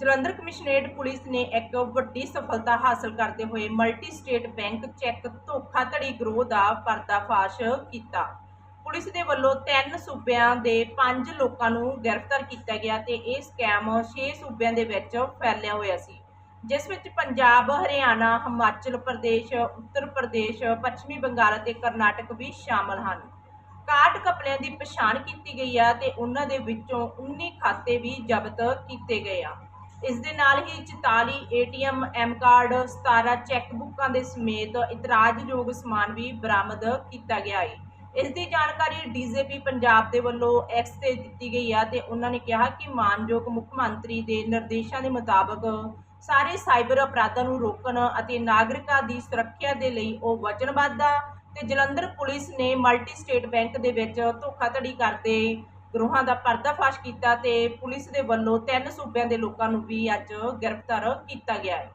Jalandhar commissionerate police ਨੇ ਇੱਕ ਵੱਡੀ ਸਫਲਤਾ ਹਾਸਲ ਕਰਦੇ ਹੋਏ ਮਲਟੀ ਸਟੇਟ ਬੈਂਕ ਚੈੱਕ ਧੋਖਾਧੜੀ ਗਰੋਹ ਦਾ ਪਰਦਾਫਾਸ਼ ਕੀਤਾ। ਪੁਲਿਸ ਦੇ ਵੱਲੋਂ ਤਿੰਨ ਸੂਬਿਆਂ ਦੇ ਪੰਜ ਲੋਕਾਂ ਨੂੰ ਗ੍ਰਿਫਤਾਰ ਕੀਤਾ ਗਿਆ ਤੇ ਇਹ ਸਕੈਮ 6 ਸੂਬਿਆਂ ਦੇ ਵਿੱਚ ਫੈਲਿਆ ਹੋਇਆ ਸੀ, ਜਿਸ ਵਿੱਚ ਪੰਜਾਬ, ਹਰਿਆਣਾ, ਹਿਮਾਚਲ ਪ੍ਰਦੇਸ਼, ਉੱਤਰ ਪ੍ਰਦੇਸ਼, ਪੱਛਮੀ ਬੰਗਾਲ ਅਤੇ ਕਰਨਾਟਕ ਵੀ ਸ਼ਾਮਲ ਹਨ। 61 ਕਪਲਿਆਂ ਦੀ ਪਛਾਣ ਕੀਤੀ ਗਈ ਆ ਤੇ ਉਹਨਾਂ ਦੇ ਵਿੱਚੋਂ 19 ਖਾਤੇ ਵੀ ਜ਼ਬਤ ਕੀਤੇ ਗਏ ਆ। ਇਸ ਦੇ ਨਾਲ ਹੀ 44 ਏਟੀਐਮ, ਐਮ ਕਾਰਡ 17 ਚੈੱਕ ਬੁੱਕਾਂ ਦੇ ਸਮੇਤ ਇਤਰਾਜ਼ਯੋਗ ਸਮਾਨ ਵੀ ਬਰਾਮਦ ਕੀਤਾ ਗਿਆ ਹੈ ਇਸ ਦੀ ਜਾਣਕਾਰੀ ਡੀਜੀਪੀ ਪੰਜਾਬ ਦੇ ਵੱਲੋਂ ਐਕਸ ਤੇ ਦਿੱਤੀ ਗਈ ਆ ਤੇ ਉਹਨਾਂ ਨੇ ਕਿਹਾ ਕਿ ਮਾਨਯੋਗ ਮੁੱਖ ਮੰਤਰੀ ਦੇ ਨਿਰਦੇਸ਼ਾਂ ਦੇ ਮੁਤਾਬਕ ਸਾਰੇ ਸਾਈਬਰ ਅਪਰਾਧਾਂ ਨੂੰ ਰੋਕਣ ਅਤੇ ਨਾਗਰਿਕਾਂ ਦੀ ਸੁਰੱਖਿਆ ਦੇ ਲਈ ਉਹ ਵਚਨਬੱਧ ਆ ਤੇ ਜਲੰਧਰ ਪੁਲਿਸ ਨੇ ਮਲਟੀ ਸਟੇਟ ਬੈਂਕ ਦੇ ਵਿੱਚ ਧੋਖਾਧੜੀ ਕਰਦੇ ਗਰੋਹਾਂ ਦਾ ਪਰਦਾਫਾਸ਼ ਕੀਤਾ ਤੇ ਪੁਲਿਸ ਦੇ ਵੱਲੋਂ ਤਿੰਨ ਸੂਬਿਆਂ ਦੇ ਲੋਕਾਂ ਨੂੰ ਵੀ ਅੱਜ ਗ੍ਰਿਫਤਾਰ ਕੀਤਾ ਗਿਆ ਹੈ।